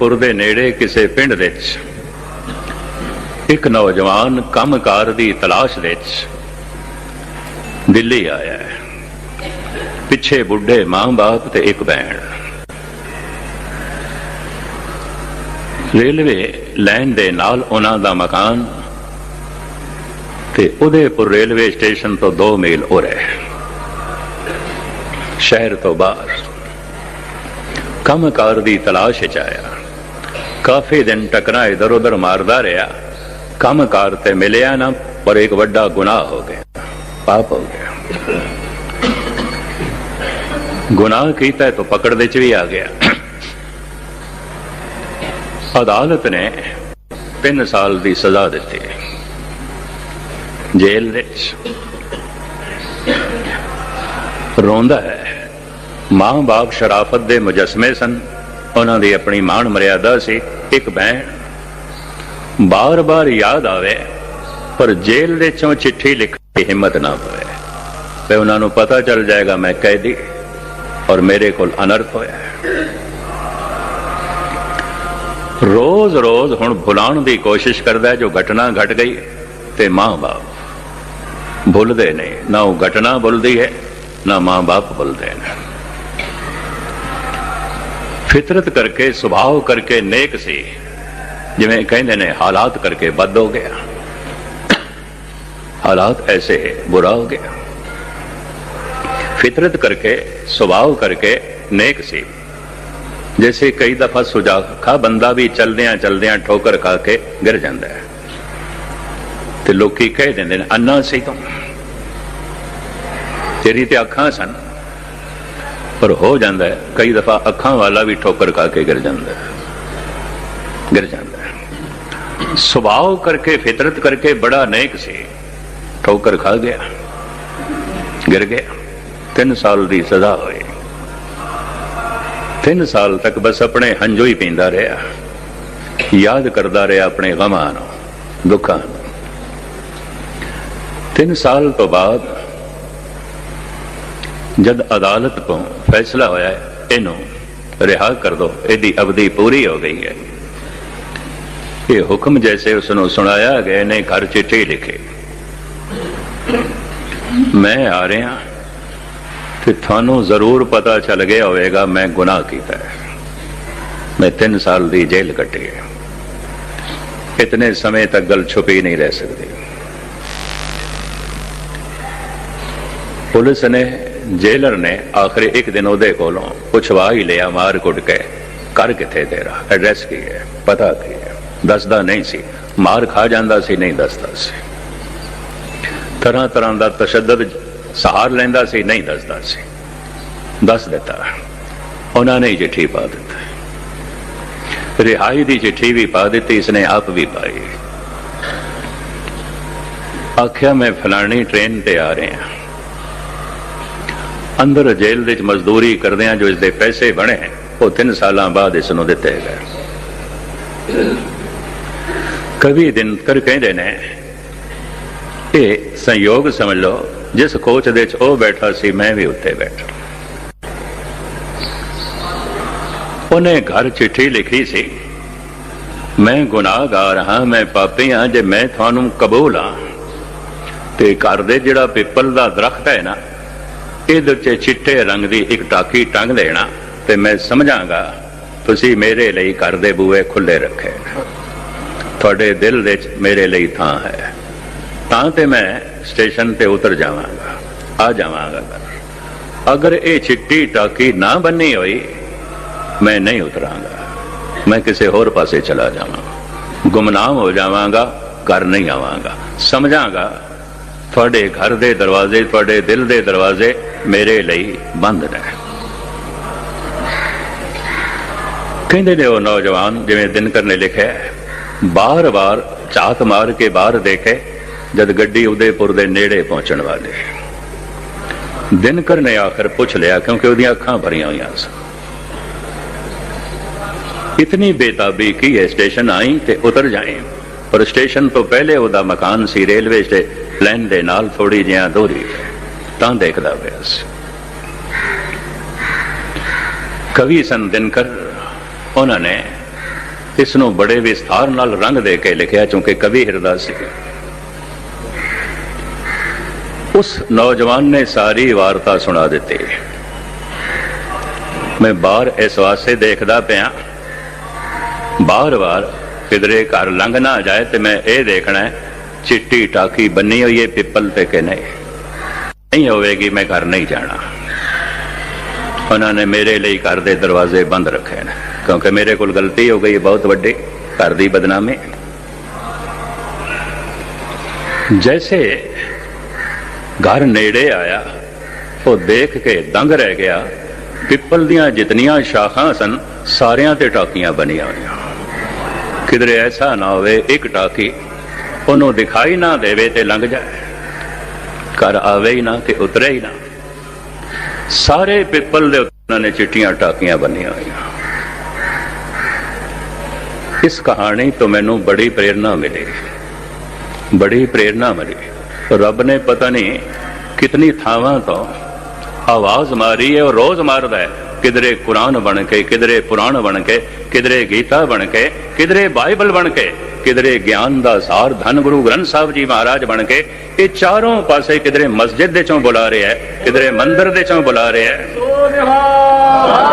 ਪੁਰ ਦੇ ਨੇੜੇ ਕਿਸੇ ਪਿੰਡ ਵਿੱਚ। ਇੱਕ ਨੌਜਵਾਨ ਕੰਮਕਾਰ ਦੀ ਤਲਾਸ਼ ਵਿੱਚ ਦਿੱਲੀ ਆਇਆ ਹੈ। ਪਿੱਛੇ ਬੁੱਢੇ ਮਾਂ-ਬਾਪ ਤੇ ਇੱਕ ਭੈਣ। ਰੇਲਵੇ ਲਾਈਨ ਦੇ ਨਾਲ ਉਹਨਾਂ ਦਾ ਮਕਾਨ ਤੇ ਉਦੇਪੁਰ ਰੇਲਵੇ ਸਟੇਸ਼ਨ ਤੋਂ 2 ਮੀਲ ਉਰੇ ਸ਼ਹਿਰ ਤੋਂ ਬਾਹਰ। ਕੰਮਕਾਰ ਦੀ ਤਲਾਸ਼ ਵਿੱਚ ਆਇਆ। ਕਾਫੀ ਦਿਨ ਟਕਰਾ ਇਧਰ ਉਧਰ ਮਾਰਦਾ ਰਿਹਾ। ਕੰਮਕਾਰ ਤੇ ਮਿਲਿਆ ਨਾ, ਪਰ ਇੱਕ ਵੱਡਾ ਗੁਨਾਹ ਹੋ ਗਿਆ। ਪਾਪ ਹੋ ਗਿਆ। ਗੁਨਾਹ ਕੀਤਾ ਤਾਂ ਪਕੜ ਦੇ ਚ ਵੀ ਆ ਗਿਆ। ਅਦਾਲਤ ਨੇ 3 ਸਾਲ ਦੀ ਸਜ਼ਾ ਦਿੱਤੀ। ਜੇਲ੍ਹ ਵਿੱਚ। ਰੋਂਦਾ ਹੈ, ਮਾਂ-ਬਾਪ ਸ਼ਰਾਫਤ ਦੇ ਮੁਜਸਮੇ ਸਨ। ਉਹਨਾਂ ਦੀ ਆਪਣੀ ਮਾਣ ਮਰਿਆਦਾ ਸੀ, ਇੱਕ ਬਹਿਣ। ਬਾਰ-ਬਾਰ ਯਾਦ ਆਵੇ, ਪਰ ਜੇਲ੍ਹ ਦੇ ਚੋਂ ਚਿੱਠੀ ਲਿਖਣ ਦੀ ਹਿੰਮਤ ਨਾ ਹੋਵੇ ਤੇ ਉਹਨਾਂ ਨੂੰ ਪਤਾ ਚੱਲ ਜਾਏਗਾ ਮੈਂ ਕੈਦੀ ਔਰ ਮੇਰੇ ਕੋਲ ਅਨਰਥ ਹੋਇਆ ਰੋਜ਼-ਰੋਜ਼ ਹੁਣ ਭੁਲਾਉਣ ਦੀ ਕੋਸ਼ਿਸ਼ ਕਰਦਾ ਜੋ ਘਟਨਾ ਘਟ ਗਈ ਤੇ ਮਾਂ-ਬਾਪ ਭੁੱਲਦੇ ਨਹੀਂ ਨਾ ਉਹ ਘਟਨਾ ਭੁੱਲਦੀ ਹੈ, ਨਾ ਮਾਂ-ਬਾਪ ਭੁੱਲਦੇ ਨੇ। ਫਿਤਰਤ ਕਰਕੇ, ਸੁਭਾਅ ਕਰਕੇ, ਨੇਕ ਸੀ। ਜਿਵੇਂ ਕਹਿੰਦੇ ਨੇ, ਹਾਲਾਤ ਕਰਕੇ ਬਦ ਹੋ ਗਿਆ। ਹਾਲਾਤ ਐਸੇ ਹੈ, ਬੁਰਾ ਹੋ ਗਿਆ। ਫਿਤਰਤ ਕਰਕੇ, ਸੁਭਾਅ ਕਰਕੇ ਨੇਕ ਸੀ। ਜੈਸੇ ਕਈ ਦਫਾ ਸੁਜਾਖਾ ਬੰਦਾ ਵੀ ਚਲਦਿਆਂ ਚਲਦਿਆਂ ਠੋਕਰ ਖਾ ਕੇ ਗਿਰ ਜਾਂਦਾ ਹੈ। ਤੇ ਲੋਕੀ ਕਹਿ ਦਿੰਦੇ ਨੇ, ਅੰਨਾ ਸੀ ਤੂੰ। ਤੇਰੀ ਤੇ ਅੱਖਾਂ ਸਨ। ਪਰ ਹੋ ਜਾਂਦਾ ਹੈ। ਕਈ ਦਫਾ ਅੱਖਾਂ ਵਾਲਾ ਵੀ ਠੋਕਰ ਖਾ ਕੇ ਗਿਰ ਜਾਂਦਾ ਹੈ। ਗਿਰ ਜਾਂਦਾ ਹੈ। ਸੁਭਾਅ ਕਰਕੇ, ਫਿਤਰਤ ਕਰਕੇ ਬੜਾ ਨੇਕ ਸੀ। ਠੋਕਰ ਖਾ ਗਿਆ। ਗਿਰ ਗਿਆ। 3 ਸਾਲ ਦੀ ਸਜ਼ਾ ਹੋਈ। 3 ਸਾਲ ਤੱਕ ਬਸ ਆਪਣੇ ਹੰਝੂ ਹੀ ਪੀਂਦਾ ਰਿਹਾ। ਯਾਦ ਕਰਦਾ ਰਿਹਾ ਆਪਣੇ ਗਮਾਂ ਨੂੰ, ਦੁੱਖਾਂ ਨੂੰ। 3 ਸਾਲ ਤੋਂ ਬਾਅਦ ਜਦ ਅਦਾਲਤ ਤੋਂ ਫੈਸਲਾ ਹੋਇਆ, ਇਹਨੂੰ ਰਿਹਾ ਕਰ ਦੋ। ਇਹਦੀ ਅਵਧੀ ਪੂਰੀ ਹੋ ਗਈ ਹੈ। ਇਹ ਹੁਕਮ ਜੈਸੇ ਉਸ ਨੂੰ ਸੁਣਾਇਆ ਗਿਆ ਨੇ ਘਰ ਚਿੱਠੀ ਲਿਖੇ। ਮੈਂ ਆ ਰਿਹਾ ਤੇ ਤੁਹਾਨੂੰ ਜ਼ਰੂਰ ਪਤਾ ਚੱਲ ਗਿਆ ਹੋਵੇਗਾ, ਮੈਂ ਗੁਨਾਹ ਕੀਤਾ ਹੈ। ਮੈਂ 3 ਸਾਲ ਦੀ ਜੇਲ੍ਹ ਕੱਟੀ ਹੈ। ਇਤਨੇ ਸਮੇਂ ਤੱਕ ਗੱਲ ਛੁਪੀ ਨਹੀਂ ਰਹਿ ਸਕਦੀ। ਪੁਲਿਸ ਨੇ ਜੇਲਰ ਨੇ ਆਖਰੀ ਇੱਕ ਦਿਨ ਉਹਦੇ ਕੋਲੋਂ ਪੁੱਛਵਾ ਹੀ ਲਿਆ, ਮਾਰ ਕੁੱਟ ਕੇ। ਕਰ ਕਿੱਥੇ ਤੇਰਾ? ਐਡਰੈਸ ਕੀ ਹੈ? ਪਤਾ ਕੀ ਹੈ? ਦੱਸਦਾ ਨਹੀਂ ਸੀ। ਮਾਰ ਖਾ ਜਾਂਦਾ ਸੀ, ਨਹੀਂ ਦੱਸਦਾ ਸੀ। ਤਰ੍ਹਾਂ ਤਰ੍ਹਾਂ ਦਾ ਤਸ਼ੱਦਦ ਸਹਾਰ ਲੈਂਦਾ ਸੀ, ਨਹੀਂ ਦੱਸਦਾ ਸੀ। ਦੱਸ ਦਿੱਤਾ। ਉਹਨਾਂ ਨੇ ਹੀ ਚਿੱਠੀ ਪਾ ਦਿੱਤੀ। ਰਿਹਾਈ ਦੀ ਚਿੱਠੀ ਵੀ ਪਾ ਦਿੱਤੀ, ਇਸਨੇ ਆਪ ਵੀ ਪਾਈ। ਆਖਿਆ, ਮੈਂ ਫਲਾਣੀ ਟ੍ਰੇਨ ਤੇ ਆ ਰਿਹਾ ਅੰਦਰ ਜੇਲ੍ਹ ਦੇ ਵਿੱਚ ਮਜ਼ਦੂਰੀ ਕਰਦੇ ਆ ਜੋ ਇਸ ਦੇ ਪੈਸੇ ਬਣੇ ਉਹ 3 ਸਾਲਾਂ ਬਾਅਦ ਇਸ ਨੂੰ ਦਿੱਤੇ ਗਏ। ਕਵੀ ਦਿਨ ਕਰ ਕਹਿੰਦੇ ਨੇ, ਇਹ ਸੰਯੋਗ ਸਮਝ ਲਓ, ਜਿਸ ਕੋਚ ਦੇ ਵਿੱਚ ਉਹ ਬੈਠਾ ਸੀ, ਮੈਂ ਵੀ ਉੱਤੇ ਬੈਠਾ। ਉਹਨੇ ਘਰ ਚਿੱਠੀ ਲਿਖੀ ਸੀ, ਮੈਂ ਗੁਨਾਹਗਾਰ ਹਾਂ, ਮੈਂ ਪਾਪੀ ਹਾਂ, ਜੇ ਮੈਂ ਤੁਹਾਨੂੰ ਕਬੂਲ ਹਾਂ, ਤੇ ਘਰ ਦੇ ਜਿਹੜਾ ਪਿੱਪਲ ਦਾ ਦਰਖਤ ਹੈ ਨਾ ਇਹਦੇ ਉੱਤੇ ਚਿੱਟੇ ਰੰਗ ਦੀ ਇੱਕ ਟਾਕੀ ਟੰਗ ਦੇਣਾ ਤੇ ਮੈਂ ਸਮਝਾਂਗਾ, ਤੁਸੀਂ ਮੇਰੇ ਲਈ ਘਰ ਦੇ ਬੂਹੇ ਖੁੱਲੇ ਰੱਖੇ। ਤੁਹਾਡੇ ਦਿਲ ਵਿੱਚ ਮੇਰੇ ਲਈ ਥਾਂ ਹੈ। ਤਾਂ ਤੇ ਮੈਂ ਸਟੇਸ਼ਨ ਤੇ ਉਤਰ ਜਾਵਾਂਗਾ, ਆ ਜਾਵਾਂਗਾ ਅਗਰ ਇਹ ਚਿੱਟੀ ਟਾਕੀ ਨਾ ਬੰਨੀ ਹੋਈ, ਮੈਂ ਨਹੀਂ ਉਤਰਾਂਗਾ। ਮੈਂ ਕਿਸੇ ਹੋਰ ਪਾਸੇ ਚਲਾ ਜਾਵਾਂਗਾ ਗੁੰਮਨਾਮ ਹੋ ਜਾਵਾਂਗਾ, ਘਰ ਨਹੀਂ ਆਵਾਂਗਾ। ਸਮਝਾਂਗਾ, ਤੁਹਾਡੇ ਘਰ ਦੇ ਦਰਵਾਜ਼ੇ, ਤੁਹਾਡੇ ਦਿਲ ਦੇ ਦਰਵਾਜ਼ੇ ਮੇਰੇ ਲਈ ਬੰਦ ਨੇ। ਕਹਿੰਦੇ ਨੇ ਉਹ ਨੌਜਵਾਨ, ਜਿਵੇਂ ਦਿਨਕਰ ਨੇ ਲਿਖਿਆ ਬਾਰ-ਬਾਰ ਝਾਤ ਮਾਰ ਕੇ ਬਾਹਰ ਦੇਖੇ, ਜਦ ਗੱਡੀ ਉਦੇਪੁਰ ਦੇ ਨੇੜੇ ਪਹੁੰਚਣ ਵਾਲੀ। ਦਿਨਕਰ ਨੇ ਆਖਰ ਪੁੱਛ ਲਿਆ, ਕਿਉਂਕਿ ਉਹਦੀਆਂ ਅੱਖਾਂ ਭਰੀਆਂ ਹੋਈਆਂ ਸਨ। ਇਤਨੀ ਬੇਤਾਬੀ ਕੀ ਹੈ, ਸਟੇਸ਼ਨ ਆਈ ਤੇ ਉਤਰ ਜਾਏ ਪਰ ਸਟੇਸ਼ਨ ਤੋਂ ਪਹਿਲੇ ਉਹਦਾ ਮਕਾਨ ਸੀ ਰੇਲਵੇ ਸਟੇ ਪਲਾਨ ਦੇ ਨਾਲ ਥੋੜੀ ਜਿਹਾ ਦੂਰੀ। ਤਾਂ ਦੇਖਦਾ ਪਿਆ ਸੀ। ਕਵੀ ਸੰ ਦਿਨਕਰ, ਉਹਨਾਂ ਨੇ ਇਸ ਨੂੰ ਬੜੇ ਵਿਸਥਾਰ ਨਾਲ ਰੰਗ ਦੇ ਕੇ ਲਿਖਿਆ ਕਿਉਂਕਿ ਕਵੀ ਹਿਰਦਾ ਸੀ। ਉਸ ਨੌਜਵਾਨ ਨੇ ਸਾਰੀ ਵਾਰਤਾ ਸੁਣਾ ਦਿੱਤੀ। ਮੈਂ ਬਾਹਰ ਇਸ ਵਾਸਤੇ ਦੇਖਦਾ ਪਿਆ। ਬਾਰ-ਬਾਰ ਕਿਧਰੇ ਘਰ ਲੰਘ ਨਾ ਜਾਏ ਤੇ ਮੈਂ ਇਹ ਦੇਖਣਾ ਚਿੱਟੀ ਟਾਕੀ ਬੰਨੀ ਹੋਈ ਹੈ ਪਿੱਪਲ ਤੇ ਕਿ ਨਹੀਂ। ਨਹੀਂ ਹੋਵੇਗੀ, ਮੈਂ ਘਰ ਨਹੀਂ ਜਾਣਾ। ਉਹਨਾਂ ਨੇ ਮੇਰੇ ਲਈ ਘਰ ਦੇ ਦਰਵਾਜ਼ੇ ਬੰਦ ਰੱਖੇ ਨੇ। ਕਿਉਂਕਿ ਮੇਰੇ ਕੋਲ ਗਲਤੀ ਹੋ ਗਈ ਬਹੁਤ ਵੱਡੀ। ਘਰ ਦੀ ਬਦਨਾਮੀ। ਜੈਸੇ ਘਰ ਨੇੜੇ ਆਇਆ, ਉਹ ਦੇਖ ਕੇ ਦੰਗ ਰਹਿ ਗਿਆ। ਪਿੱਪਲ ਦੀਆਂ ਜਿਤਨੀਆਂ ਸ਼ਾਖਾਂ ਸਨ, ਸਾਰਿਆਂ ਤੇ ਟਾਕੀਆਂ ਬਣੀਆਂ ਹੋਈਆਂ। ਕਿਧਰੇ ਐਸਾ ਨਾ ਹੋਵੇ, ਇੱਕ ਟਾਕੀ ਉਹਨੂੰ ਦਿਖਾਈ ਨਾ ਦੇਵੇ ਤੇ ਲੰਘ ਜਾਏ। ਘਰ ਆਵੇ ਹੀ ਨਾ ਤੇ ਉਤਰੇ ਹੀ ਨਾ। ਸਾਰੇ ਪਿੱਪਲ ਦੇ ਉੱਤੇ ਉਹਨਾਂ ਨੇ ਚਿੱਟੀਆਂ ਟਾਕੀਆਂ ਬੰਨੀਆਂ ਹੋਈਆਂ। ਇਸ ਕਹਾਣੀ ਤੋਂ ਮੈਨੂੰ ਬੜੀ ਪ੍ਰੇਰਣਾ ਮਿਲੀ। ਬੜੀ ਪ੍ਰੇਰਣਾ ਮਿਲੀ। ਰੱਬ ਨੇ ਪਤਾ ਨਹੀਂ ਕਿਤਨੀ ਥਾਵਾਂ ਤੋਂ ਆਵਾਜ਼ ਮਾਰੀ ਹੈ, ਉਹ ਰੋਜ਼ ਮਾਰਦਾ ਹੈ। ਕਿਧਰੇ ਕੁਰਾਨ ਬਣ ਕੇ, ਕਿਧਰੇ ਪੁਰਾਣ ਬਣ ਕੇ, ਕਿਧਰੇ ਗੀਤਾ ਬਣ ਕੇ, ਕਿਧਰੇ ਬਾਈਬਲ ਬਣ ਕੇ। ਕਿਧਰੇ ਗਿਆਨ ਦਾ ਸਾਰ ਧੰਨ ਗੁਰੂ ਗ੍ਰੰਥ ਸਾਹਿਬ ਜੀ ਮਹਾਰਾਜ ਬਣ ਕੇ ਇਹ ਚਾਰੋਂ ਪਾਸੇ ਕਿਧਰੇ ਮਸਜਿਦ ਦੇ ਚੋਂ ਬੁਲਾ ਰਿਹਾ ਹੈ, ਕਿਧਰੇ ਮੰਦਿਰ ਦੇ ਚੋਂ ਬੁਲਾ ਰਿਹਾ ਹੈ।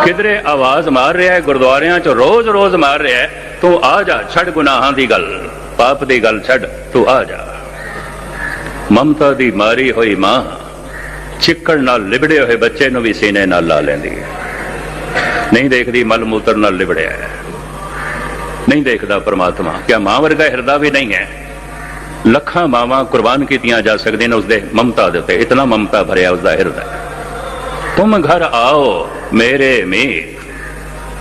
ਕਿਧਰੇ ਆਵਾਜ਼ ਮਾਰ ਰਿਹਾ ਹੈ, ਗੁਰਦੁਆਰਿਆਂ 'ਚ ਰੋਜ਼-ਰੋਜ਼ ਮਾਰ ਰਿਹਾ ਹੈ, ਤੂੰ ਆ ਜਾ, ਛੱਡ ਗੁਨਾਹਾਂ ਦੀ ਗੱਲ। ਪਾਪ ਦੀ ਗੱਲ ਛੱਡ, ਤੂੰ ਆ ਜਾ। ਮਮਤਾ ਦੀ ਮਾਰੀ ਹੋਈ ਮਾਂ, ਚਿੱਕੜ ਨਾਲ ਲਿਬੜੇ ਹੋਏ ਬੱਚੇ ਨੂੰ ਵੀ ਸੀਨੇ ਨਾਲ ਲਾ ਲੈਂਦੀ ਹੈ। ਨਹੀਂ ਦੇਖਦੀ ਮਲ ਮੂਤਰ ਨਾਲ ਲਿਬੜਿਆ ਹੈ। ਨਹੀਂ ਦੇਖਦਾ ਪਰਮਾਤਮਾ। ਕਿਆ ਮਾਂ ਵਰਗਾ ਹਿਰਦਾ ਵੀ ਨਹੀਂ ਹੈ। ਲੱਖਾਂ ਮਾਵਾਂ ਕੁਰਬਾਨ ਕੀਤੀਆਂ ਜਾ ਸਕਦੀਆਂ ਨੇ ਉਸਦੇ ਮਮਤਾ ਦੇ ਉੱਤੇ। ਇਤਨਾ ਮਮਤਾ ਭਰਿਆ ਉਸਦਾ ਹਿਰਦਾ ਤੁਮ ਘਰ ਆਓ ਮੇਰੇ ਮੀਤ।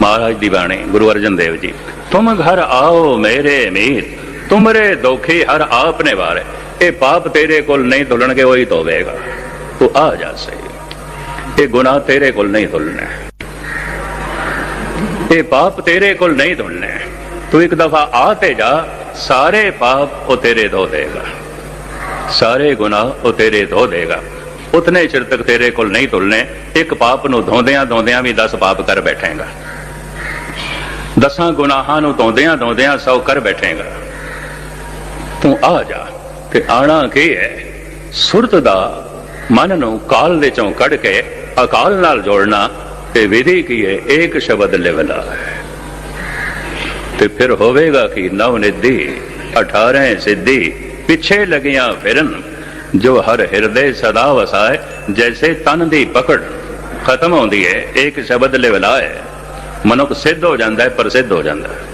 ਮਹਾਰਾਜ ਦੀ ਬਾਣੀ, ਗੁਰੂ ਅਰਜਨ ਦੇਵ ਜੀ। ਤੁਮ ਘਰ ਆਓ ਮੇਰੇ ਮੀਤ। ਤੁਮਰੇ ਦੋਖੀ ਹਰ ਆਪ ਨੇ ਵਾਰੇ ਇਹ ਪਾਪ ਤੇਰੇ ਕੋਲ ਨਹੀਂ ਧੁਲਣਗੇ, ਉਹੀ ਧੋਵੇਗਾ। ਤੂੰ ਆ ਜਾ ਸਹੀ। ਇਹ ਗੁਨਾਹ ਤੇਰੇ ਕੋਲ ਨਹੀਂ ਧੁਲਣੇ। ਇਹ ਪਾਪ ਤੇਰੇ ਕੋਲ ਨਹੀਂ ਧੁਲਣੇ। ਤੂੰ ਇੱਕ ਦਫਾ ਆ ਤੇ ਜਾ, ਸਾਰੇ ਪਾਪ ਉਹ ਤੇਰੇ ਧੋ ਦੇਗਾ। ਸਾਰੇ ਗੁਨਾਹ ਉਹ ਤੇਰੇ ਧੋ ਦੇਗਾ। ਉਤਨੇ ਚਿਰ ਤੱਕ ਤੇਰੇ ਕੋਲ ਨਹੀਂ ਧੁਲਨੇ ਇੱਕ ਪਾਪ ਨੂੰ ਧੋਂਦਿਆਂ ਧੋਂਦਿਆਂ ਵੀ 10 ਪਾਪ ਕਰ ਬੈਠੇਗਾ। ਦਸਾਂ ਗੁਨਾਹਾਂ ਨੂੰ ਧੋਂਦਿਆਂ ਧੋਂਦਿਆਂ ਸੌ ਕਰ ਬੈਠੇਗਾ। ਤੂੰ ਆ ਜਾ ਤੇ ਆਣਾ ਕੀ ਹੈ? ਸੁਰਤ ਦਾ ਮਨ ਨੂੰ ਕਾਲ ਦੇ ਚੋਂ ਕੱਢ ਕੇ ਅਕਾਲ ਨਾਲ ਜੋੜਨਾ ਤੇ ਵਿਧੀ ਕੀ ਹੈ? ਇੱਕ ਸ਼ਬਦ ਲਿਵਲਾ ਤੇ ਫਿਰ ਹੋਵੇਗਾ ਕਿ ਨਵ ਨਿਧੀ 18 ਸਿੱਧੀ, ਪਿੱਛੇ ਲਗੀਆਂ ਫਿਰਨ, ਜੋ ਹਰ ਹਿਰਦੇ ਸਦਾ ਵਸਾਏ, ਜੈਸੇ ਤਨ ਦੀ ਪਕੜ, ਖਤਮ ਹੁੰਦੀ ਹੈ ਇੱਕ ਸ਼ਬਦ ਲਿਵਲਾ ਹੈ ਮਨੁੱਖ ਸਿੱਧ ਹੋ ਜਾਂਦਾ ਹੈ ਪ੍ਰਸਿੱਧ ਹੋ ਜਾਂਦਾ ਹੈ